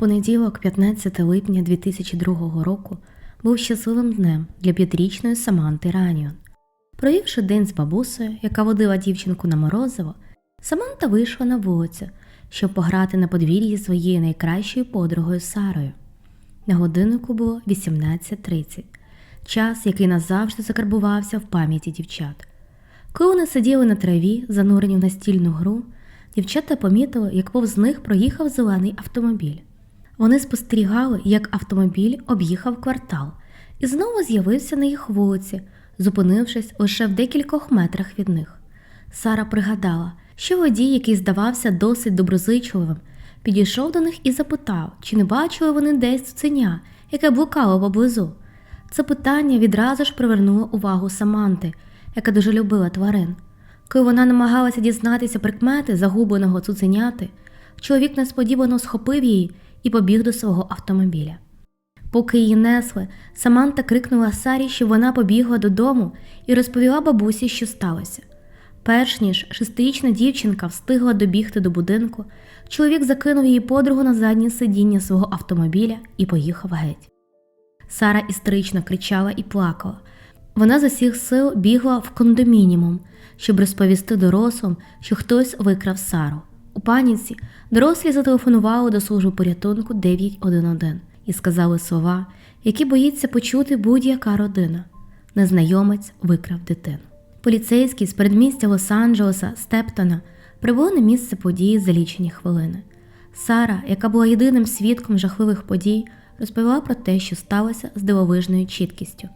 Понеділок, 15 липня 2002 року, був щасливим днем для п'ятирічної Саманти Раніон. Провівши день з бабусею, яка водила дівчинку на морозиво, Саманта вийшла на вулицю, щоб пограти на подвір'ї своєю найкращою подругою Сарою. На годиннику було 18.30, час, який назавжди закарбувався в пам'яті дівчат. Коли вони сиділи на траві, занурені в настільну гру, дівчата помітили, як повз них проїхав зелений автомобіль. Вони спостерігали, як автомобіль об'їхав квартал і знову з'явився на їх вулиці, зупинившись лише в декількох метрах від них. Сара пригадала, що водій, який здавався досить доброзичливим, підійшов до них і запитав, чи не бачили вони десь цуценя, яке блукало поблизу. Це питання відразу ж привернуло увагу Саманти, яка дуже любила тварин. Коли вона намагалася дізнатися прикмети загубленого цуценяти, чоловік несподівано схопив її і побіг до свого автомобіля. Поки її несли, Саманта крикнула Сарі, щоб вона побігла додому і розповіла бабусі, що сталося. Перш ніж шестирічна дівчинка встигла добігти до будинку, чоловік закинув її подругу на заднє сидіння свого автомобіля і поїхав геть. Сара істерично кричала і плакала. Вона з усіх сил бігла в кондомінімум, щоб розповісти дорослим, що хтось викрав Сару. У паніці дорослі зателефонували до служби порятунку 911 і сказали слова, які боїться почути будь-яка родина. Незнайомець викрав дитину. Поліцейські з передмістя Лос-Анджелеса Стептона прибули на місце події за лічені хвилини. Сара, яка була єдиним свідком жахливих подій, розповіла про те, що сталося з дивовижною чіткістю.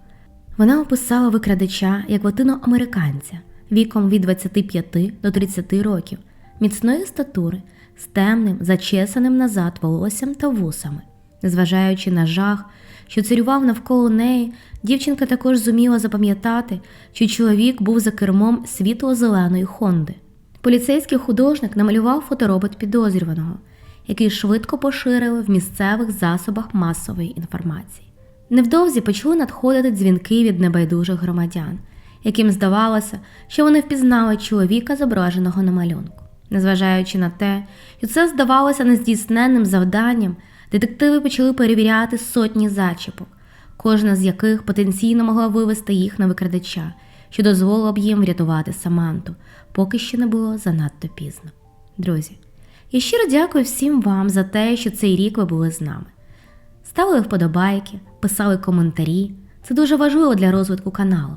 Вона описала викрадача як латиноамериканця віком від 25 до 30 років, міцної статури, з темним, зачесаним назад волоссям та вусами. Незважаючи на жах, що царював навколо неї, дівчинка також зуміла запам'ятати, що чоловік був за кермом світло-зеленої Хонди. Поліцейський художник намалював фоторобот підозрюваного, який швидко поширили в місцевих засобах масової інформації. Невдовзі почали надходити дзвінки від небайдужих громадян, яким здавалося, що вони впізнали чоловіка, зображеного на малюнку. Незважаючи на те, що це здавалося нездійсненним завданням, детективи почали перевіряти сотні зачіпок, кожна з яких потенційно могла вивести їх на викрадача, що дозволило б їм врятувати Саманту, поки ще не було занадто пізно. Друзі, я щиро дякую всім вам за те, що цей рік ви були з нами. Ставили вподобайки, писали коментарі. Це дуже важливо для розвитку каналу.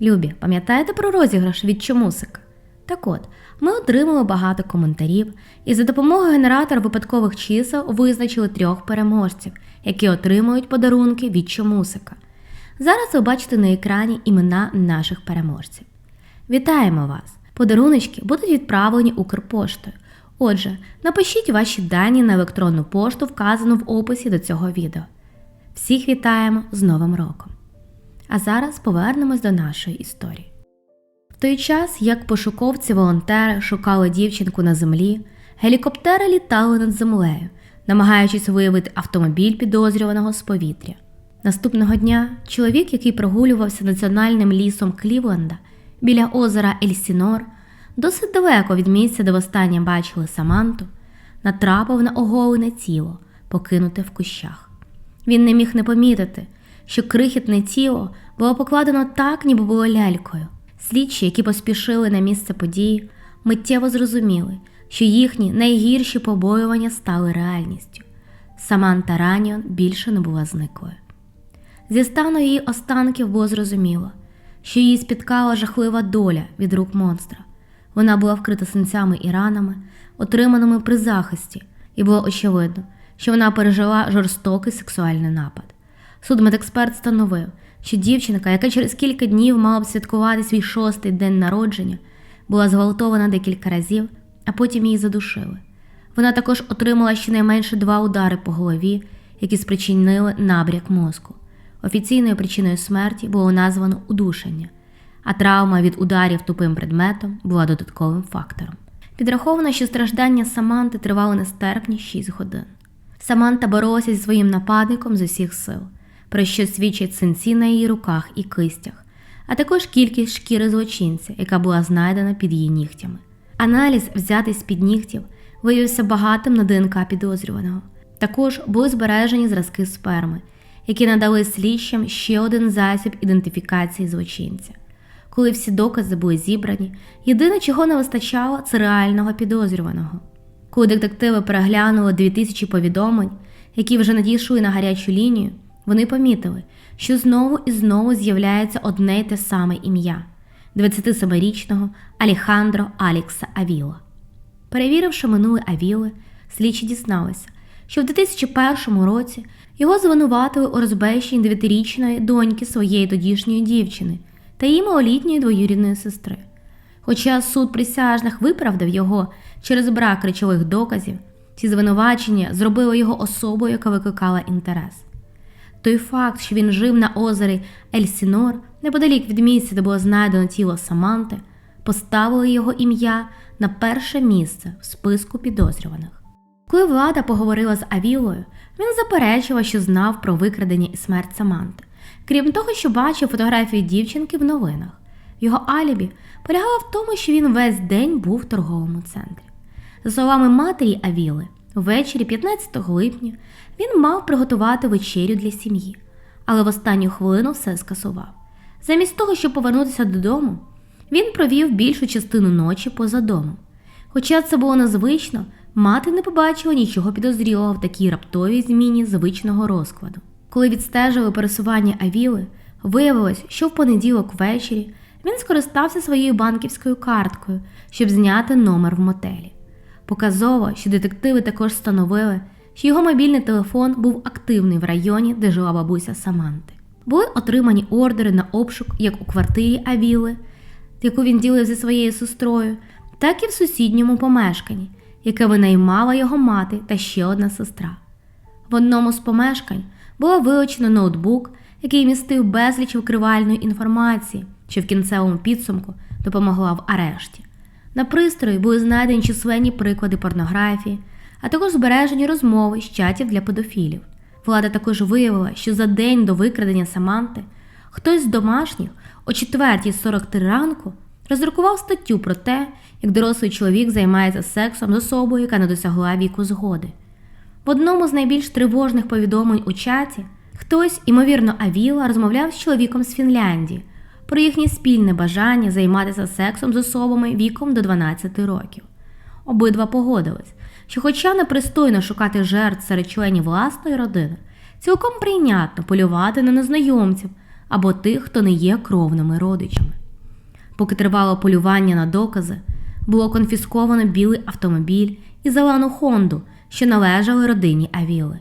Любі, пам'ятаєте про розіграш від Чомусика? Так от, ми отримали багато коментарів і за допомогою генератора випадкових чисел визначили трьох переможців, які отримують подарунки від Чомусика. Зараз ви бачите на екрані імена наших переможців. Вітаємо вас! Подаруночки будуть відправлені Укрпоштою. Отже, напишіть ваші дані на електронну пошту, вказану в описі до цього відео. Всіх вітаємо з Новим роком! А зараз повернемось до нашої історії. Той час, як пошуковці-волонтери шукали дівчинку на землі, гелікоптери літали над землею, намагаючись виявити автомобіль підозрюваного з повітря. Наступного дня чоловік, який прогулювався національним лісом Клівленда біля озера Ельсінор, досить далеко від місця, де востаннє бачили Саманту, натрапив на оголене тіло, покинуте в кущах. Він не міг не помітити, що крихітне тіло було покладено так, ніби було лялькою. Слідчі, які поспішили на місце події, миттєво зрозуміли, що їхні найгірші побоювання стали реальністю. Саманта Раніон більше не була зниклою. Зі стану її останків було зрозуміло, що її спіткала жахлива доля від рук монстра. Вона була вкрита синцями і ранами, отриманими при захисті, і було очевидно, що вона пережила жорстокий сексуальний напад. Судмедексперт встановив, що дівчинка, яка через кілька днів мала б святкувати свій шостий день народження, була зґвалтована декілька разів, а потім її задушили. Вона також отримала щонайменше два удари по голові, які спричинили набряк мозку. Офіційною причиною смерті було названо удушення, а травма від ударів тупим предметом була додатковим фактором. Підраховано, що страждання Саманти тривали нестерпні 6 годин. Саманта боролася зі своїм нападником з усіх сил, про що свідчать синці на її руках і кистях, а також кількість шкіри злочинця, яка була знайдена під її нігтями. Аналіз, взятий з під нігтів, виявився багатим на ДНК підозрюваного. Також були збережені зразки сперми, які надали слідчим ще один засіб ідентифікації злочинця. Коли всі докази були зібрані, єдине, чого не вистачало, це реального підозрюваного. Коли детективи переглянули 2000 повідомлень, які вже надійшли на гарячу лінію, вони помітили, що знову і знову з'являється одне й те саме ім'я 27-річного Алехандро Алікса Авіла. Перевіривши минуле Авіли, слідчі дізналися, що в 2001 році його звинуватили у розбещенні 9-річної доньки своєї тодішньої дівчини та її малолітньої двоюрідної сестри. Хоча суд присяжних виправдав його через брак речових доказів, ці звинувачення зробили його особою, яка викликала інтерес. Той факт, що він жив на озері Ельсінор, неподалік від місця, де було знайдено тіло Саманти, поставили його ім'я на перше місце в списку підозрюваних. Коли влада поговорила з Авілою, він заперечував, що знав про викрадення і смерть Саманти, крім того, що бачив фотографію дівчинки в новинах. Його алібі полягало в тому, що він весь день був в торговому центрі. За словами матері Авіли, ввечері 15 липня він мав приготувати вечерю для сім'ї, але в останню хвилину все скасував. Замість того, щоб повернутися додому, він провів більшу частину ночі поза домом. Хоча це було незвично, мати не побачила нічого підозрілого в такій раптовій зміні звичного розкладу. Коли відстежили пересування Авіли, виявилось, що в понеділок ввечері він скористався своєю банківською карткою, щоб зняти номер в мотелі. Показово, що детективи також встановили, що його мобільний телефон був активний в районі, де жила бабуся Саманти. Були отримані ордери на обшук як у квартирі Авіли, яку він ділив зі своєю сестрою, так і в сусідньому помешканні, яке винаймала його мати та ще одна сестра. В одному з помешкань було вилучено ноутбук, який містив безліч викривальної інформації, що в кінцевому підсумку допомогла в арешті. На пристрої були знайдені численні приклади порнографії, а також збережені розмови з чатів для педофілів. Влада також виявила, що за день до викрадення Саманти хтось з домашніх о 4.43 ранку роздрукував статтю про те, як дорослий чоловік займається сексом з особою, яка не досягла віку згоди. В одному з найбільш тривожних повідомлень у чаті хтось, імовірно, Авіла, розмовляв з чоловіком з Фінляндії про їхнє спільне бажання займатися сексом з особами віком до 12 років. Обидва погодились, що, хоча непристойно шукати жертв серед членів власної родини, цілком прийнятно полювати на незнайомців або тих, хто не є кровними родичами. Поки тривало полювання на докази, було конфісковано білий автомобіль і зелену Хонду, що належали родині Авіли.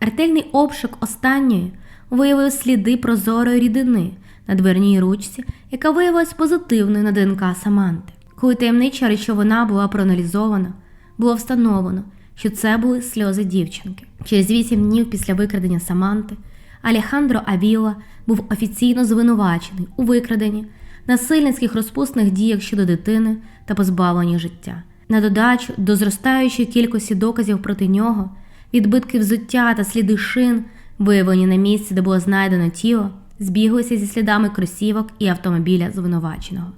Ретельний обшук останньої виявив сліди прозорої рідини на дверній ручці, яка виявилась позитивною на ДНК Саманти. Коли таємнича речовина була проаналізована, було встановлено, що це були сльози дівчинки. Через вісім днів після викрадення Саманти Алехандро Авіла був офіційно звинувачений у викраденні, насильницьких розпусних діях щодо дитини та позбавленні життя. На додачу до зростаючої кількості доказів проти нього, відбитки взуття та сліди шин, виявлені на місці, де було знайдено тіло, збіглися зі слідами кросівок і автомобіля звинуваченого.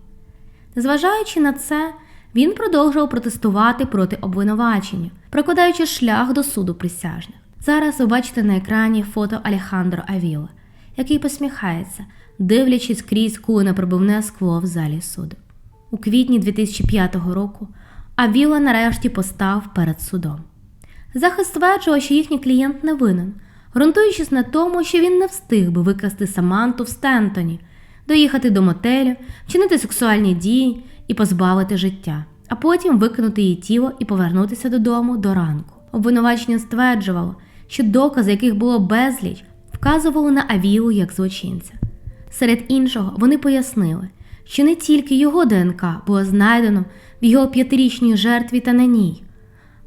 Незважаючи на це, він продовжував протестувати проти обвинувачення, прокладаючи шлях до суду присяжних. Зараз ви бачите на екрані фото Алехандро Авіла, який посміхається, дивлячись крізь кулене пробивне скло в залі суду. У квітні 2005 року Авіла нарешті постав перед судом. Захист стверджував, що їхній клієнт не винен, ґрунтуючись на тому, що він не встиг би викрасти Саманту в Стентоні, доїхати до мотелю, вчинити сексуальні дії і позбавити життя, а потім викинути її тіло і повернутися додому до ранку. Обвинувачення стверджувало, що докази, яких було безліч, вказували на Авілу як злочинця. Серед іншого, вони пояснили, що не тільки його ДНК було знайдено в його п'ятирічній жертві та на ній,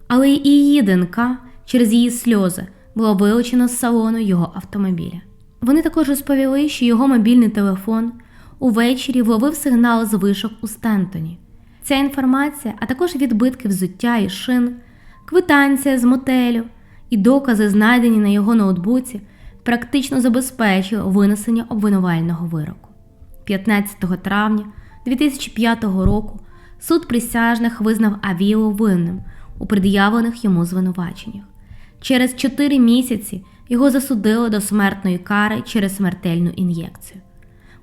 але й її ДНК через її сльози було вилучено з салону його автомобіля. Вони також розповіли, що його мобільний телефон увечері вловив сигнал з вишок у Стентоні. Ця інформація, а також відбитки взуття і шин, квитанція з мотелю і докази, знайдені на його ноутбуці, практично забезпечили винесення обвинувального вироку. 15 травня 2005 року суд присяжних визнав Авілу винним у пред'явлених йому звинуваченнях. Через 4 місяці його засудили до смертної кари через смертельну ін'єкцію.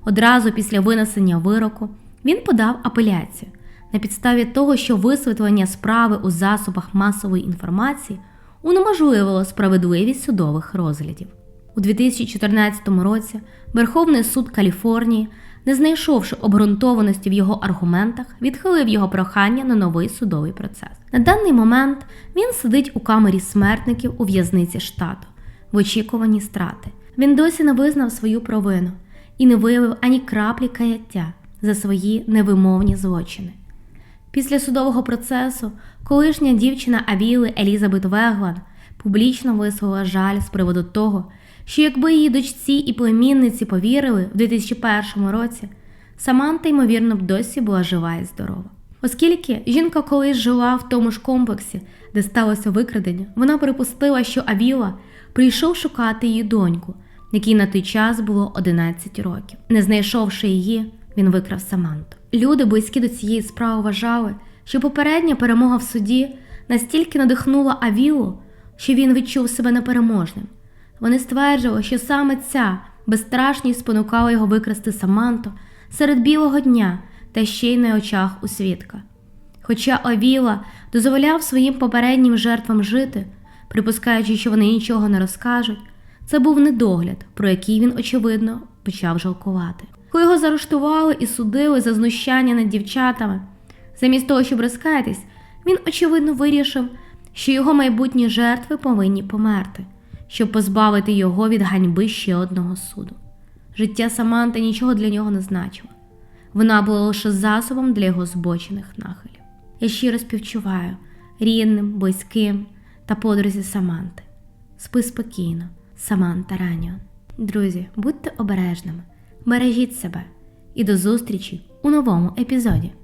Одразу після винесення вироку він подав апеляцію на підставі того, що висвітлення справи у засобах масової інформації унеможливило справедливість судових розглядів. У 2014 році Верховний суд Каліфорнії, не знайшовши обґрунтованості в його аргументах, відхилив його прохання на новий судовий процес. На даний момент він сидить у камері смертників у в'язниці штату в очікуванні страти. Він досі не визнав свою провину і не виявив ані краплі каяття за свої невимовні злочини. Після судового процесу колишня дівчина Авіли Елізабет Веглан публічно висловила жаль з приводу того, що якби її дочці і племінниці повірили в 2001 році, Саманта, ймовірно, б досі була жива і здорова. Оскільки жінка колись жила в тому ж комплексі, де сталося викрадення, вона припустила, що Авіла прийшов шукати її доньку, якій на той час було 11 років. Не знайшовши її, він викрав Саманту. Люди, близькі до цієї справи, вважали, що попередня перемога в суді настільки надихнула Авілу, що він відчув себе непереможним. Вони стверджували, що саме ця безстрашність спонукала його викрасти Саманту серед білого дня та ще й на очах у свідка. Хоча Авіла дозволяв своїм попереднім жертвам жити, припускаючи, що вони нічого не розкажуть, це був недогляд, про який він, очевидно, почав жалкувати. Коли його заарештували і судили за знущання над дівчатами, замість того, щоб розкаятись, він, очевидно, вирішив, що його майбутні жертви повинні померти, щоб позбавити його від ганьби ще одного суду. Життя Саманти нічого для нього не значило. Вона була лише засобом для його збочених нахилів. Я щиро співчуваю рідним, близьким та подрузі Саманти. Спи спокійно, Саманта Раніон. Друзі, будьте обережними, бережіть себе і до зустрічі у новому епізоді.